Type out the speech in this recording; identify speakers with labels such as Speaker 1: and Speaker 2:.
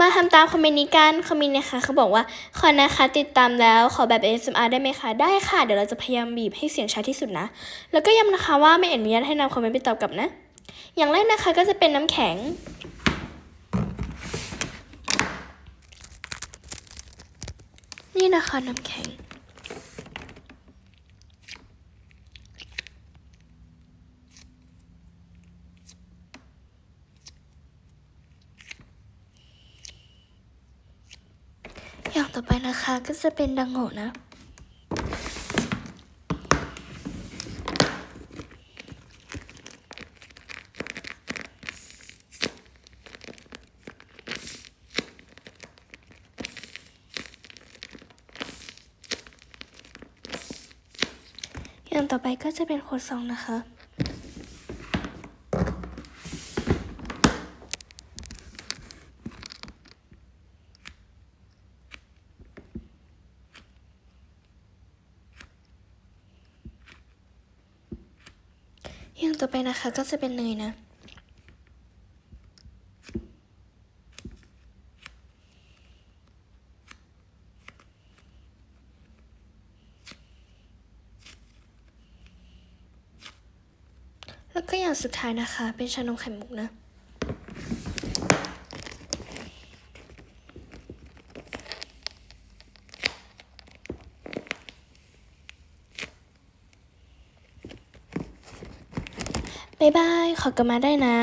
Speaker 1: มาทำตามคอมเมนต์นี้กันคอมเมนต์นะคะเขาบอกว่าขอนะคะติดตามแล้วขอแบบ ASMR ได้ไหมคะ ได้ค่ะ เดี๋ยวเราจะพยายามบีบให้เสียงชัดที่สุดนะ แล้วก็ย้ำนะคะว่าไม่อนุญาตให้นำคอมเมนต์ไปตอบกลับนะ อย่างแรกนะคะก็จะเป็นน้ำแข็ง นี่นะคะน้ำแข็ง อย่าง ต่อไปนะคะก็จะเป็นดังโงนะ อย่างต่อไปก็จะเป็นโคดซองนะคะ อย่างต่อไปนะคะก็จะเป็นเนยนะแล้วก็อย่างสุดท้ายนะคะ เป็นชานมไข่มุกนะ บ๊ายบาย ขอกลับมาได้นะ